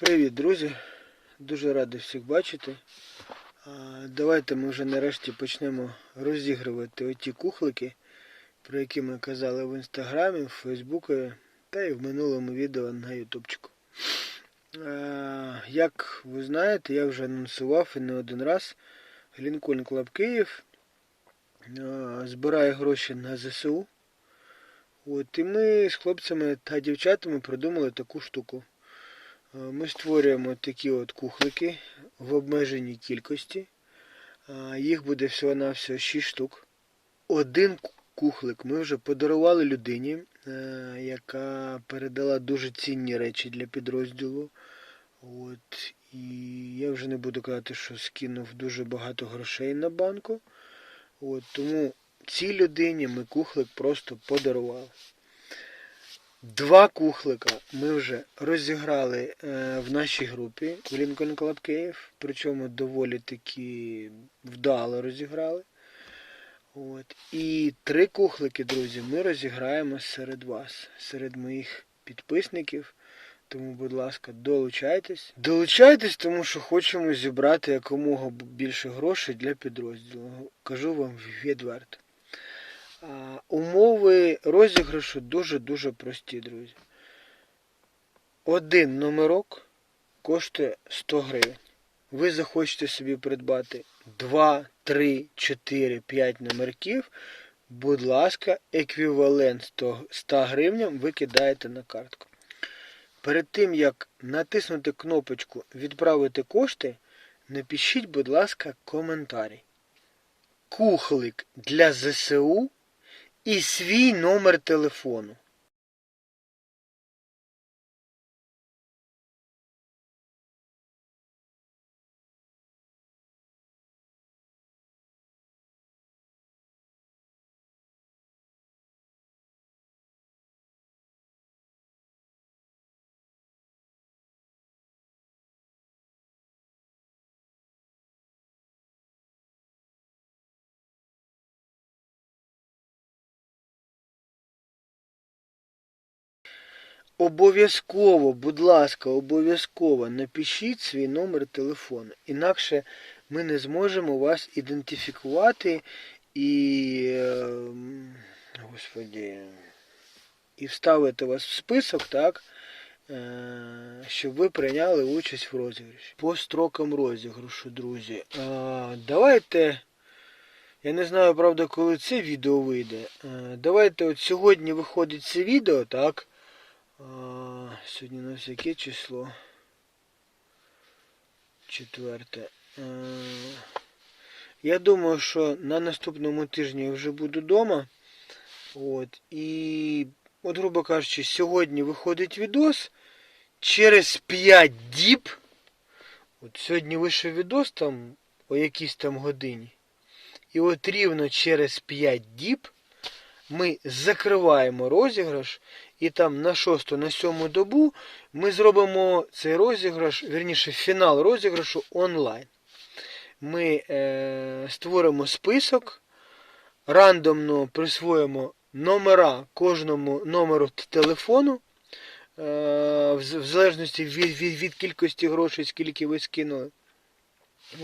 Привіт, друзі! Дуже радий всіх бачити. Давайте ми вже нарешті почнемо розігрувати оті кухлики, про які ми казали в інстаграмі, в Фейсбуці та і в минулому відео на Ютубчику. Як ви знаєте, я вже анонсував і не один раз Лінкольн Клаб Київ збирає гроші на ЗСУ. От, і ми з хлопцями та дівчатами придумали таку штуку. Е, Ми створюємо такі от кухлики в обмеженій кількості. Е, Їх буде всього-навсього 6 штук. Один кухлик ми вже подарували людині, е, яка передала дуже цінні речі для підрозділу. От, і я вже не буду казати, що скинув дуже багато грошей на банку. От, тому цій людині ми кухлик просто подарували. Два кухлика ми вже розіграли е, в нашій групі в Lincoln Club Київ, причому доволі таки вдало розіграли. От. І три кухлики, друзі, ми розіграємо серед вас, серед моїх підписників. Тому, будь ласка, долучайтесь. Долучайтесь, тому що хочемо зібрати якомога більше грошей для підрозділу. Кажу вам відверто. Умови розіграшу дуже-дуже прості, друзі. Один номерок коштує 100 гривень. Ви захочете собі придбати 2, 3, 4, 5 номерків. Будь ласка, еквівалент 100 100 гривням ви кидаєте на картку. Перед тим, як натиснути кнопочку Відправити кошти, напишіть, будь ласка, коментарі. Кухлик для ЗСУ і свій номер телефону. Обов'язково, будь ласка, обов'язково напишіть свій номер телефону. Інакше ми не зможемо вас ідентифікувати і, ем, господі, і вставити вас в список, так, е, щоб ви прийняли участь в розіграші. По строкам розіграшу, друзі. Давайте. Я не знаю, правда, коли це відео вийде. Е, Давайте от сьогодні виходить це відео, так? Сьогодні у нас яке число? Четверте. Е, Я думаю, що на наступному тижні я вже буду вдома. От. І, от, грубо кажучи, сьогодні виходить відос. Через 5 діб. От сьогодні вийшов відос там о якійсь там годині. І от рівно через 5 діб ми закриваємо розіграш, і там на 6 на 7 добу ми зробимо цей розіграш, вірніше, фінал розіграшу онлайн. Ми е, створимо список, рандомно присвоїмо номера кожному номеру телефону, е, в, залежності від, від, від кількості грошей, скільки ви скинули.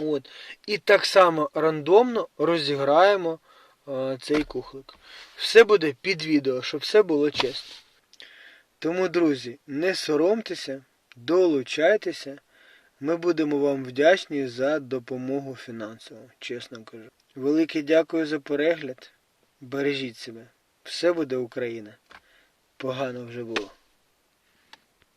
От. І так само рандомно розіграємо цей кухлик. Все буде під відео, щоб все було чесно. Тому, друзі, не соромтеся, долучайтеся. Ми будемо вам вдячні за допомогу фінансову, чесно кажу. Велике дякую за перегляд. Бережіть себе. Все буде Україна. Погано вже було.